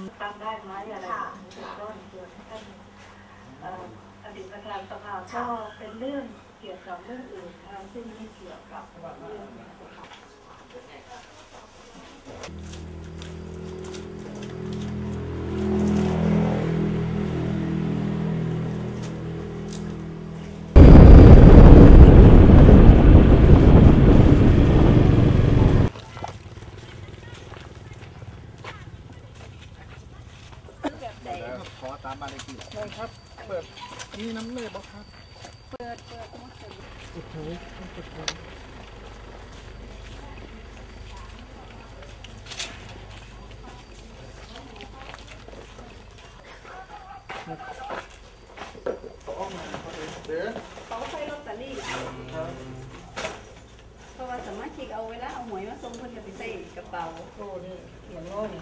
ตั้งได้ไหมอะไรอย่างนี้เป็นต้นส่วนท่านเอ่ออดีตประธานสภาก็เป็นเรื่องเกี่ยวกับเรื่องอื่นทางซึ่งไม่เกี่ยวกับเรื่องนี้นะคะ แล้ว ขอตามมาเลยกี่ใช่ครับ เปิดนี่น้ำเลยบอกครับ เปิด เปิดหมดเลยโอ้โหต้องเปิดก่อนขอออกมาครับเดี๋ยวเขาใช้ลอตเตอรี่ครับเพราะว่าสามารถคิกเอาเวลาเอาหวยมาส่งเพิ่นก็ไปใส่กระเป๋าโอ้นี่เหมือนง้อนี่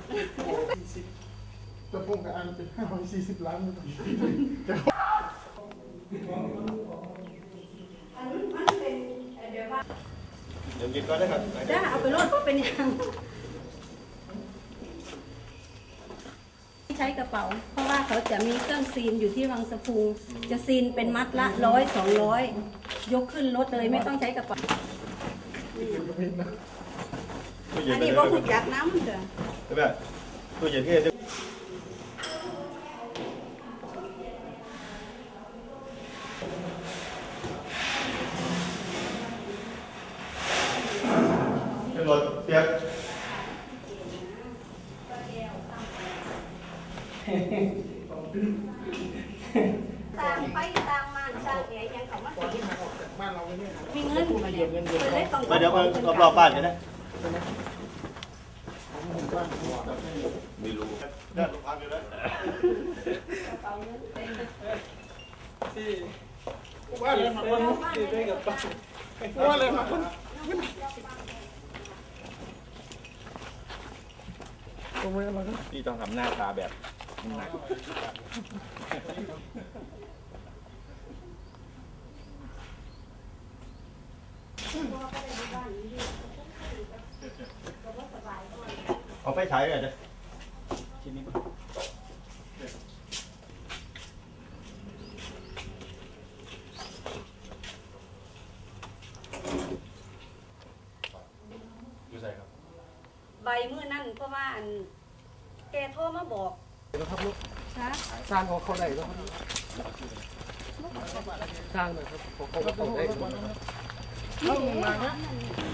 สี่สิบ แต่ผมกับอันเป็นห้าร้อยสี่สิบล้านเลยอันนั้นมันเป็นเดี๋ยวว่าเดี๋ยวกินก็ได้ครับจ้าเอาไปรถก็เป็นยังใช้กระเป๋า เพราะว่าเขาจะมีเครื่องซีนอยู่ที่วังสะพุงจะซีนเป็นมัดละร้อยสองร้อยยกขึ้นรถเลยไม่ต้องใช้กระเป๋าอันนี้ว่าขุดยักน้ำเด้อใช่ไหมตู้เย็นที่จะเป็น รถเปียกตามไปตามมาตามแหนยังเขามาตอนที่หาออกจากบ้านเราเนี่ยครับมีเงินผู้นายเย็นเงินเดือนเพิ่นเลยต้องมาเดี๋ยวมารอบๆบ้านกันนะของหมู่บ้านของเราเนี่ยไม่รู้ได้ลูกพักอยู่แล้วกระเป๋าเงินเต็มว่าเลยมาคนที่ได้กับป้าว่าเลยมาคน ตรงนี้มานี่ต้องทำหน้าตาแบบหนักเอาไปใช้เลยเด้อนนี้ป่ะอยู่ใส่ครับ ใบ มือนั่นเพราะว่าอันแกโทรมาบอกแล้วครับลูกนะสร้างของเขาได้แล้วสร้างหน่อยครับของเขาเขาได้เข้ามาครับ